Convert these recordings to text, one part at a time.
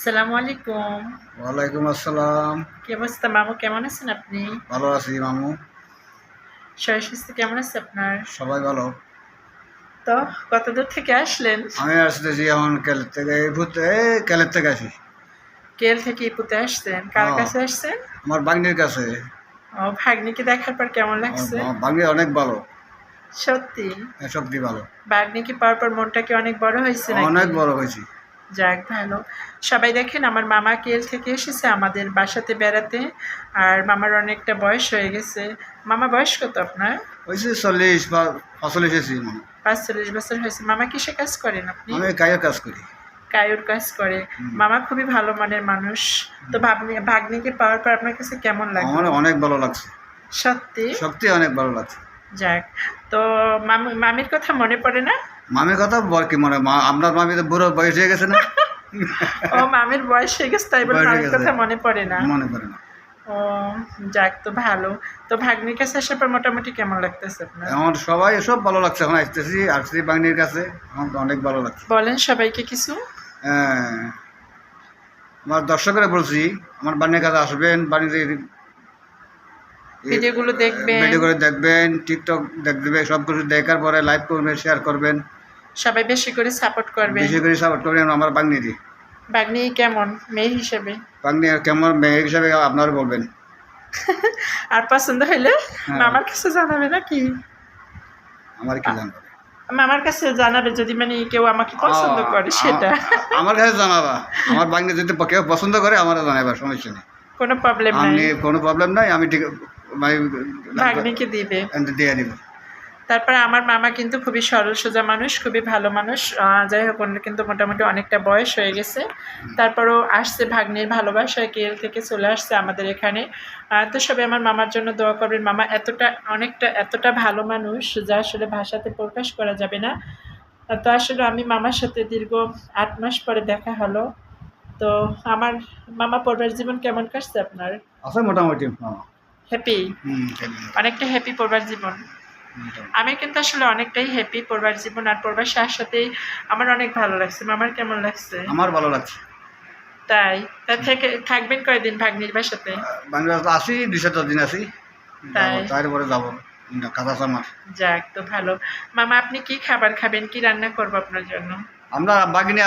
আসসালামু আলাইকুম। ওয়ালাইকুম আসসালাম। কি অবস্থা? মামু কেমন আছেন আপনি? ভালো আছি মামু। শরীর স্বাস্থ্য কেমন আছে আপনার? সবাই ভালো। তো কত দূর থেকে আসলেন? আমি আসতেছি এখন কেলের থেকে এই ভূতে কেলের থেকে আসি। কেল থেকে ইপুতে আসছেন। কার হ্যাঁ। কাছে আসছেন? আমার বাগনির কাছে। ও ভাগ্নিকে দেখার পর কেমন লাগছে? বাগনি অনেক ভালো। সত্যি? সত্যি ভালো। ভাগ্নিকে পাওয়ার পর মনটা কি অনেক বড় হয়েছে নাকি? অনেক বড় হয়েছি। যাক ভালো। সবাই দেখেন আমার মামা কেল থেকে এসেছে আমাদের বাসাতে বেড়াতে আর মামার অনেকটা বয়স হয়ে গেছে। মামা বয়স কত আপনার? হয়েছে চল্লিশ বা পঁচল্লিশ এসেছি পাঁচচল্লিশ বছর হয়েছে। মামা কিসে কাজ করেন আপনি? আমি কাজ করি। কায়ুর কাজ করে। মামা খুবই ভালো মানের মানুষ। তো ভাগ্নি ভাগ্নিকে পাওয়ার পর আপনার কাছে কেমন লাগে? আমার অনেক ভালো লাগছে। সত্যি? সত্যি অনেক ভালো লাগছে। যাক তো মামি মামির কথা মনে পড়ে না? মামির কথা বল কি মনে মা আপনার মামি তো বুড়ো বয়স হয়ে গেছে না? ও মামির বয়স হয়ে গেছে তাই বলে মামির কথা মনে পড়ে না। মনে করে না। ও যাক তো ভালো। তো ভাগ্নির কাছে আসার পর মোটামুটি কেমন লাগতেছে আপনার? আমার সবাই সব ভালো লাগছে। এখন আসতেছি আসছি বাগনির কাছে। আমার তো অনেক ভালো লাগছে। বলেন সবাইকে কিছু? হ্যাঁ। আমার দর্শকরা বলছি আমার বাড়ির কাছে আসবেন বাড়িতে ভিডিওগুলো দেখবেন। ভিডিও করে দেখবেন টিকটক দেখবে সব কিছু দেখার পরে লাইভ করবেন শেয়ার করবেন। সবাই বেশি করে সাপোর্ট করবেন। বেশি করে সাপোর্ট করবেন আমার বাগনিদি ভাগ্নি কেমন? মেয়ে হিসেবে? বাগনি কেমন মেয়ে হিসাবে আপনারা বলবেন। আর পছন্দ হইলে হ্যাঁ। মামার কাছে জানাবে নাকি? আমার কি জানবে? মামার কাছে জানাবে যদি মানে কেউ আমাকে পছন্দ করে সেটা। আমার কাছে জানাবা। আমার বাগনি যদি কেউ পছন্দ করে আমার জানাবা সমস্যা নেই। কোনো প্রবলেম নাই। কোনো প্রবলেম নাই আমি ঠিক মানে ভাগ্নিকে দিবে। দিয়ে দিব। তারপরে আমার মামা কিন্তু খুবই সরল সোজা মানুষ খুবই ভালো মানুষ। যাই হোক ওনার কিন্তু মোটামুটি অনেকটা বয়স হয়ে গেছে। তারপরও আসছে ভাগ্নির ভালোবাসায় কেল থেকে চলে আসছে আমাদের এখানে। তো সবাই আমার মামার জন্য দোয়া করবেন। মামা এতটা অনেকটা এতটা ভালো মানুষ যা আসলে ভাষাতে প্রকাশ করা যাবে না। তো আসলে আমি মামার সাথে দীর্ঘ আট মাস পরে দেখা হলো। তো আমার মামা পরিবার জীবন কেমন কাটছে আপনার? আছে মোটামুটি হ্যাপি। অনেকটা হ্যাপি পরিবার জীবন। আমি কিন্তু আসলে অনেকটাই হ্যাপি পরিবার জীবন আর পরিবার সাথেই আমার অনেক ভালো লাগছে। মামার কেমন লাগছে? আমার ভালো লাগছে। তাই? তা থেকে থাকবেন কয়দিন ভাগ্নির বাসাতে? বাংলাদেশ আসি দুই চারটা দিন আসি। তাই? তারপরে যাব। কাঁচা চামার। যাক তো ভালো। মামা আপনি কি খাবার খাবেন? কি রান্না করব আপনার জন্য? আমরা বাগিনী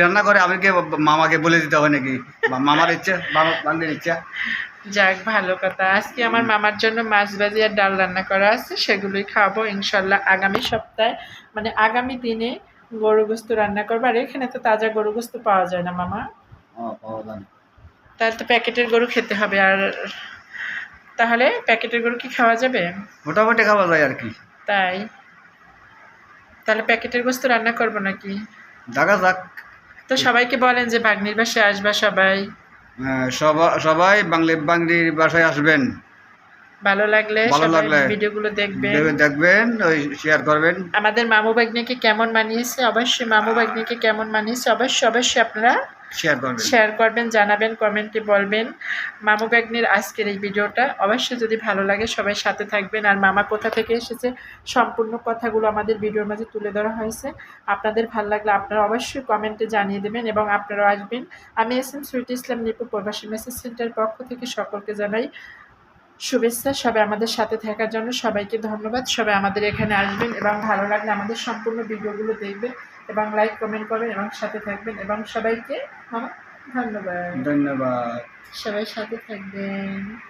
রান্না করে? আমি কে মামাকে বলে দিতে হবে নাকি? মামার ইচ্ছা বাবা ইচ্ছা। যাক ভালো কথা। আজকে আমার মামার জন্য মাছ ভাজি আর ডাল রান্না করা আছে সেগুলোই খাব ইনশাল্লাহ আগামী সপ্তাহে মানে আগামী দিনে গরু গোস্ত রান্না করব। আর এখানে তো তাজা গরু গোস্ত পাওয়া যায় না মামা। তাহলে তো প্যাকেটের গরু খেতে হবে আর তাহলে প্যাকেটের গরু কি খাওয়া যাবে? মোটামুটি খাওয়া যায় আর কি। তাই? তাহলে প্যাকেটের গোস্ত রান্না করব নাকি? দেখা যাক। তো সবাইকে বলেন যে বাগনির বাসায় আসবা সবাই। সবাই বাংলি বাংলির বাসায় আসবেন। ভালো লাগলে ভালো লাগলে ভিডিওগুলো দেখবেন। দেখবেন ওই শেয়ার করবেন। আমাদের মামু ভাগ্নিকে কেমন মানিয়েছে? অবশ্যই মামু ভাগ্নিকে কেমন মানিয়েছে? অবশ্যই অবশ্যই আপনারা শেয়ার করবেন। জানাবেন কমেন্টে বলবেন। মামু বাগনির আজকের এই ভিডিওটা। অবশ্যই যদি ভালো লাগে, সবাই সাথে থাকবেন। আর মামা কোথা থেকে এসেছে, সম্পূর্ণ কথাগুলো আমাদের ভিডিওর মাঝে তুলে ধরা হয়েছে। আপনাদের ভালো লাগলে আপনারা অবশ্যই কমেন্টে জানিয়ে দেবেন এবং আপনারাও আসবেন। আমি S M Sweet Islam Nipu প্রবাসী মেসেজ সেন্টারের পক্ষ থেকে সকলকে জানাই শুভেচ্ছা। সবাই আমাদের সাথে থাকার জন্য সবাইকে ধন্যবাদ। সবাই আমাদের এখানে আসবেন এবং ভালো লাগলে আমাদের সম্পূর্ণ ভিডিওগুলো দেখবেন। এবং লাইক কমেন্ট করবেন এবং সাথে থাকবেন এবং সবাইকে মামা, ধন্যবাদ। ধন্যবাদ। সবাই সাথে থাকবেন।